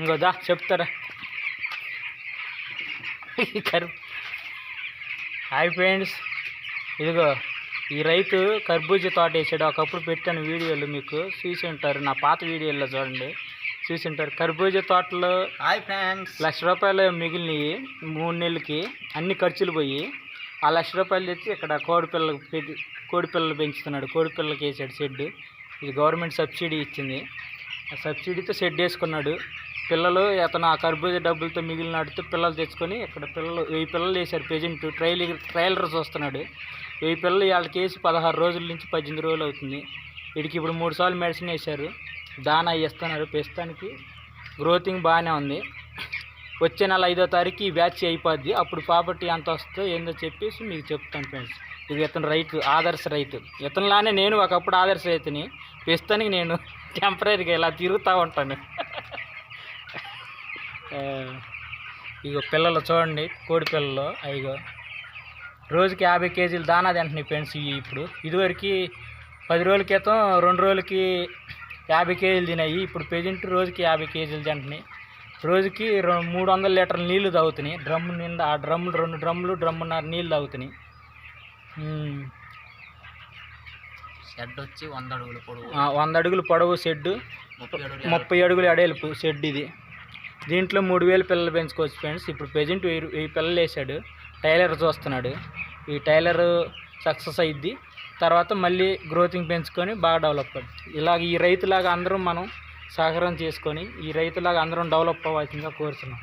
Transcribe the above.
ఇంకో దా చెప్తారా? కరు హాయ్ ఫ్రెండ్స్. ఇదిగో ఈ రైతు కర్బూజా తోట వేసాడు. ఒకప్పుడు పెట్టాను వీడియోలు మీకు చూసి ఉంటారు నా పాత వీడియోలో చూడండి. చూసి ఉంటారు కర్బూజా తోటలో హాయ్ ఫ్రెండ్స్. లక్ష రూపాయలు మిగిలినవి మూడు నెలలకి అన్ని ఖర్చులు పోయి ఆ లక్ష రూపాయలు తెచ్చి ఇక్కడ కోడి పిల్లలకు పెట్టి కోడి పిల్లలు పెంచుతున్నాడు. కోడి పిల్లలకి వేసాడు షెడ్ ఇది గవర్నమెంట్ సబ్సిడీ ఇచ్చింది. ఆ సబ్సిడీతో షెడ్ వేసుకున్నాడు. పిల్లలు అతను ఆ కర్బూజా డబ్బులతో మిగిలిన వాటితో పిల్లలు తెచ్చుకొని ఇక్కడ పిల్లలు వెయ్యి పిల్లలు వేశారు ప్రజెంట్. ట్రైల్ ట్రైలర్ చూస్తున్నాడు వెయ్యి పిల్లలు వాళ్ళకి వేసి పదహారు రోజుల నుంచి పద్దెనిమిది రోజులు అవుతుంది. వీడికి ఇప్పుడు మూడు సార్లు మెడిసిన్ వేశారు. దానా ఇస్తున్నారు. ప్రస్తుతానికి గ్రోతింగ్ బాగానే ఉంది. వచ్చే నెల ఐదో తారీఖు ఈ బ్యాచ్ అయిపోద్ది. అప్పుడు ప్రాపర్టీ ఎంత వస్తుందో ఏందో చెప్పేసి మీకు చెప్తాను ఫ్రెండ్స్ ఇది ఇతను రైతు ఆదర్శ రైతు. ఇతనిలానే నేను ఒకప్పుడు ఆదర్శ రైతుని. ప్రస్తుతానికి నేను టెంపరీగా ఇలా తిరుగుతూ ఉంటాను. ఇగో పిల్లలు చూడండి కోడి పిల్లలు ఇగో. రోజుకి యాభై కేజీలు దానా తింటున్నాయి ఫ్రెండ్స్ ఇవి ఇప్పుడు. ఇదివరకు పది రోజుల క్రితం రెండు రోజులకి యాభై కేజీలు తినాయి ఇప్పుడు ప్రజెంట్ రోజుకి యాభై కేజీలు తింటున్నాయి. రోజుకి మూడు వందల లీటర్ల నీళ్ళు తాగుతున్నాయి. డ్రమ్ నిండా ఆ డ్రమ్ములు రెండు డ్రమ్ములు డ్రమ్మున్నర నీళ్ళు తాగుతున్నాయి. షెడ్ వచ్చి వంద అడుగులు పొడవు. వంద అడుగులు పొడవు షెడ్ ముప్పై అడుగులు ముప్పై అడుగులు అడేలుపు షెడ్ ఇది. దీంట్లో మూడు వేలు పిల్లలు పెంచుకోవచ్చు ఫ్రెండ్స్ ఇప్పుడు ప్రజెంట్ వెయ్యి వెయ్యి పిల్లలు వేసాడు టైలర్ చూస్తున్నాడు. ఈ టైలర్ సక్సెస్ అయ్యిద్ది తర్వాత మళ్ళీ గ్రోతింగ్ పెంచుకొని బాగా డెవలప్ అవుతుంది ఇలాగ ఈ రైతులాగా అందరం మనం సహకారం చేసుకొని ఈ రైతులాగా అందరం డెవలప్ అవ్వాల్సిందిగా కోరుతున్నాం